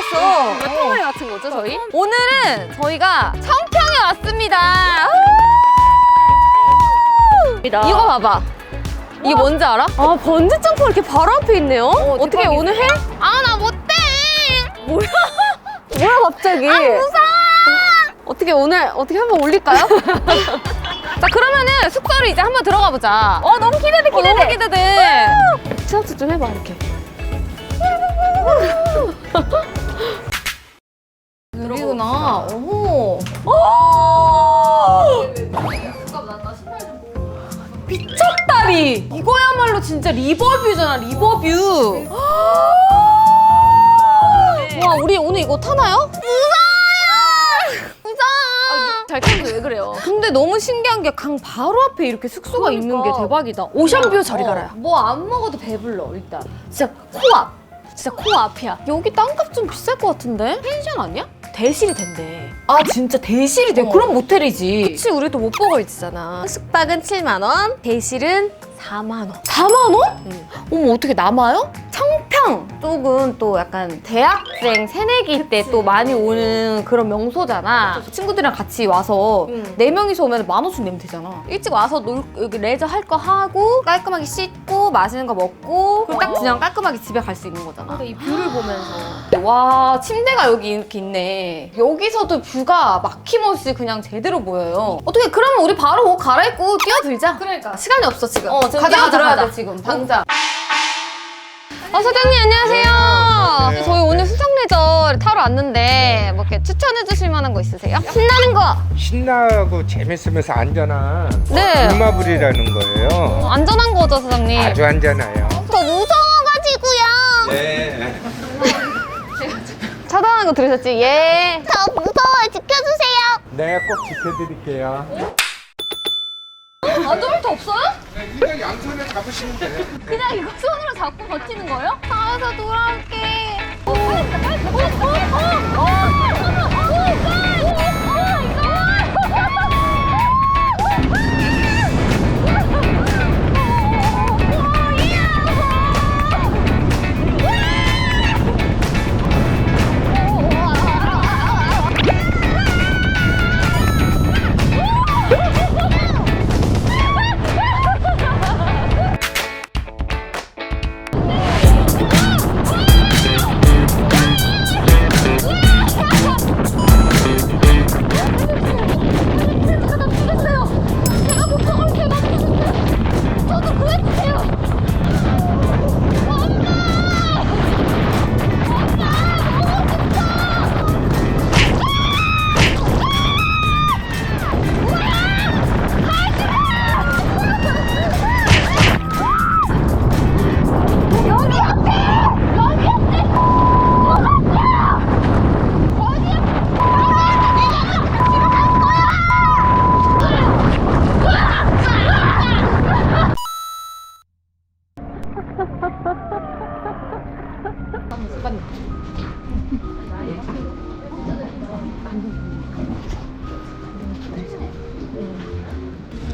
왔어. 왜 통화에 같은 거죠, 저희? 오늘은 저희가 청평에 왔습니다. 우! 이거 봐봐. 이게 뭔지 알아? 아, 번지 점프 이렇게 바로 앞에 있네요. 어, 떻게 오늘 해? 아, 나 못해. 뭐야? 뭐야 갑자기? 아, 무서워. 어떻게 오늘 어떻게 한번 올릴까요? 자, 그러면은 숙소를 이제 한번 들어가 보자. 어, 너무 기대돼, 기대돼. 너무 기대돼. 시합도 좀 해봐, 이렇게. 여기구나. 오호. 미쳤다리. 이거야말로 진짜 리버뷰잖아, 리버뷰. 와, 우리 오늘 이거 타나요? 무서워요. 무서워. 잘 타는데 왜 그래요? 근데 너무 신기한 게 강 바로 앞에 이렇게 숙소가 있는 게 대박이다. 오션뷰 저리 가라요. 뭐 안 먹어도 배불러 일단. 진짜 코앞. 진짜 코앞이야. 여기 땅값 좀 비쌀 것 같은데? 펜션 아니야? 대실이 된대. 아 진짜 대실이 돼? 그럼 모텔이지. 그치 우리 또못 보고 있잖아. 숙박은 7만 원, 대실은 4만 원. 4만 원? 응. 어머 어떻게 남아요? 청 평 쪽은 또 약간 대학생 새내기 때 또 많이 오는 그런 명소잖아. 친구들이랑 같이 와서 네 명이서 오면 만 원씩 내면 되잖아. 일찍 와서 놀 여기 레저 할 거 하고 깔끔하게 씻고 맛있는 거 먹고 그리고 딱 그냥 깔끔하게 집에 갈 수 있는 거잖아. 이 뷰를 보면서 와 침대가 여기 이렇게 있네. 여기서도 뷰가 막힘없이 그냥 제대로 보여요. 어떻게 그러면 우리 바로 옷 갈아입고 뛰어들자. 그러니까 시간이 없어 지금. 어 지금 가자, 뛰어들어야 가자. 돼 지금 당장. 어 사장님 안녕하세요. 네. 저희 오늘 수상레저 타러 왔는데 뭐 이렇게 추천해 주실 만한 거 있으세요? 신나는 거. 신나고 재밌으면서 안전한 네. 불마블이라는 거예요. 안전한 거죠 사장님? 아주 안전해요. 저 무서워가지고요. 네. 차단하는 거 들으셨지? 예. 저 무서워요. 지켜주세요. 네, 꼭 지켜드릴게요. 안전벨트 없어요? 그냥 양손에 잡으시면 돼요. 그냥 이거 손으로 잡고 버티는 거예요? 알아서 돌아올게. 오, 빨리 빨리 빨리. 오, 오, 오, 오,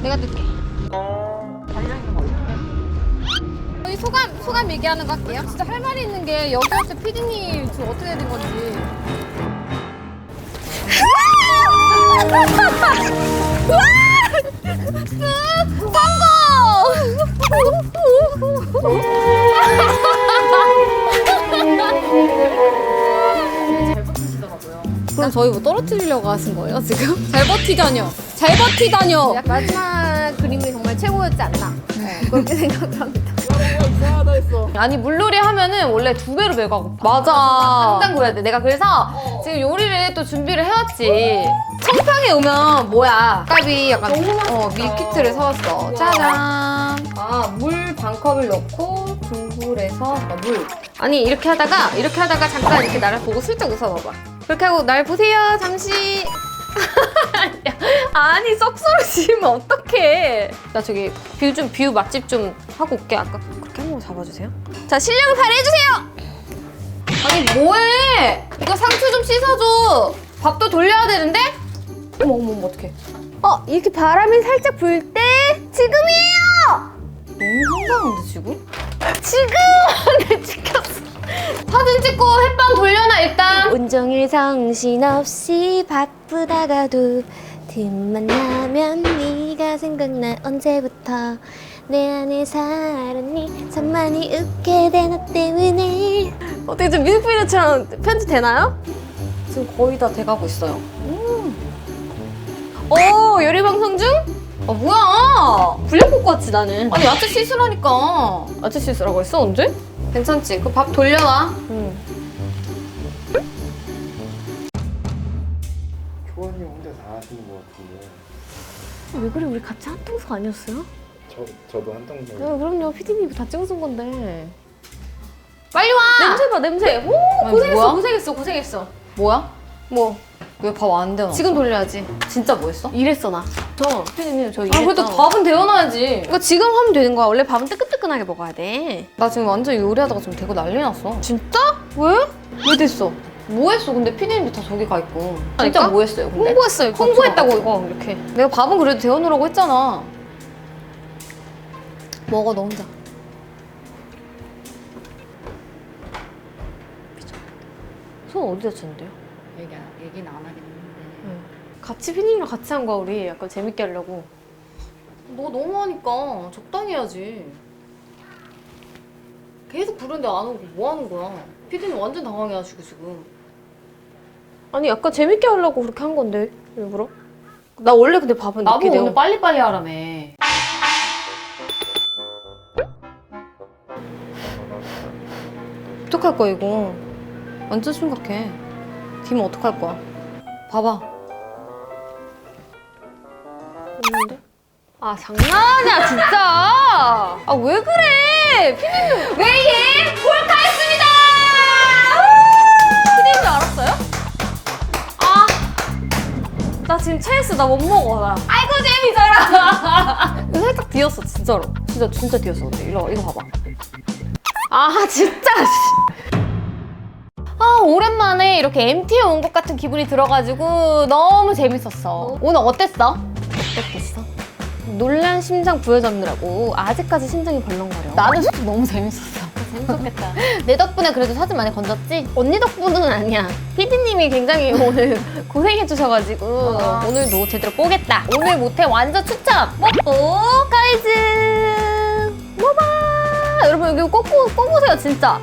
내가 듣게. 저희 소감 소감 얘기하는 거 할게요. 진짜 할 말이 있는 게 여기 올 때 피디님 지금 어떻게 된 건지. 그럼 저희 뭐 떨어뜨리려고 하신 거예요 지금? 잘 버티다녀. 잘 버티다녀. 마지막 그림이 정말 최고였지 않나. 그렇게 생각을 합니다. 아니 물놀이 하면은 원래 두 배로 배가 고파. 맞아. 당장 구해야 돼. 내가 그래서 지금 요리를 또 준비를 해왔지. 청평에 오면 뭐야? 까비 약간 어, 밀키트를 사왔어. 짜잔. 아, 물 반 컵을 넣고 중불에서 아, 물. 아니 이렇게 하다가 이렇게 하다가 잠깐 이렇게 나를 보고 슬쩍 웃어봐봐. 그렇게 하고 날 보세요. 잠시. 아니 썩소리 지으면 어떡해 나 저기 뷰 좀 뷰 맛집 좀 하고 올게 아까 그렇게 한 번 잡아주세요 자 실력을 발휘해주세요 아니 뭐해 이거 상추 좀 씻어줘 밥도 돌려야 되는데 어머 어머 어머 어떡해 어, 이렇게 바람이 살짝 불 때 지금이에요. 너무 황당한데 지금? 지금. 내 찍혔어 사진 찍고 햇반 돌려놔 일단. 온종일 정신 없이 바쁘다가도 틈만 나면 네가 생각나 언제부터 내 안에 살았니 참 많이 웃게 돼 너 때문에 어떻게 좀 뮤직비디오처럼 편집 되나요? 지금 거의 다 돼가고 있어요. 음. 오 요리 방송 중? 아 뭐야? 불량국 같지 나는. 아니 야채 씻으라니까. 야채 씻으라고 했어 언제? 괜찮지? 그 밥 돌려놔. 응. 교원님 혼자 다 하시는 것 같은데. 왜 그래 우리 같이 한 통속 아니었어요? 저 저도 한 동생. 네, 그럼요 피디님이 다 찍어준 건데. 빨리 와. 냄새 봐 냄새. 오 고생했어 뭐야? 고생했어 고생했어. 뭐야? 뭐 왜 밥 안 되나? 지금 돌려야지. 진짜 뭐 했어? 이랬어 나. 저 피디님 저아 이랬다. 그래도 밥은 데워놔야지. 이거 지금 하면 되는 거야. 원래 밥은 뜨끈뜨끈하게 먹어야 돼. 나 지금 완전 요리하다가 지금 되고 난리 났어. 진짜? 왜? 왜 됐어? 뭐 했어? 근데 피디님도 다 저기 가 있고. 진짜 그러니까? 뭐 했어요? 근데? 홍보했어요. 이거. 홍보했다고 이거 이렇게. 내가 밥은 그래도 데워놓으라고 했잖아. 먹어 너 혼자. 손 어디 다 쳤는데요? 얘기, 얘기는 안 하겠는데 같이 피디님이랑 같이 한 거야 우리. 약간 재밌게 하려고. 너 너무 하니까 적당히 해야지. 계속 부르는데 안 오고 뭐 하는 거야? 피디님 완전 당황해 하시고 지금. 아니 약간 재밌게 하려고 그렇게 한 건데 일부러. 나 원래 근데 밥은 늦게 나보고 돼요. 오늘 빨리빨리 하라며. 어떡할 거야 이거? 완전 심각해. 김 어떡할 거야? 봐봐. 없는데? 아 장난하냐 진짜. 아 왜 그래? 피디님 왜 얘? 몰카했습니다. 피디인 줄 알았어요? 아. 나 지금 체했어. 나 못 먹어. 나. 아이고. 이거 살짝 뒤었어 진짜로. 진짜 진짜 뒤었어. 근데 이거 이거 봐봐. 아 진짜. 아 오랜만에 이렇게 MT에 온 것 같은 기분이 들어가지고 너무 재밌었어. 오늘 어땠어? 어땠어? 놀란 심장 부여잡느라고 아직까지 심장이 벌렁거려. 나는 진짜 너무 재밌었어. 재밌었겠다. 내 덕분에 그래도 사진 많이 건졌지? 언니 덕분은 아니야. 피디님이 굉장히 오늘 고생해주셔가지고 아. 오늘도 제대로 뽀겠다. 오늘 못해 완전 추천! 뽀뽀 가이즈 모바 여러분 여기 꼭, 보- 꼭 보세요 진짜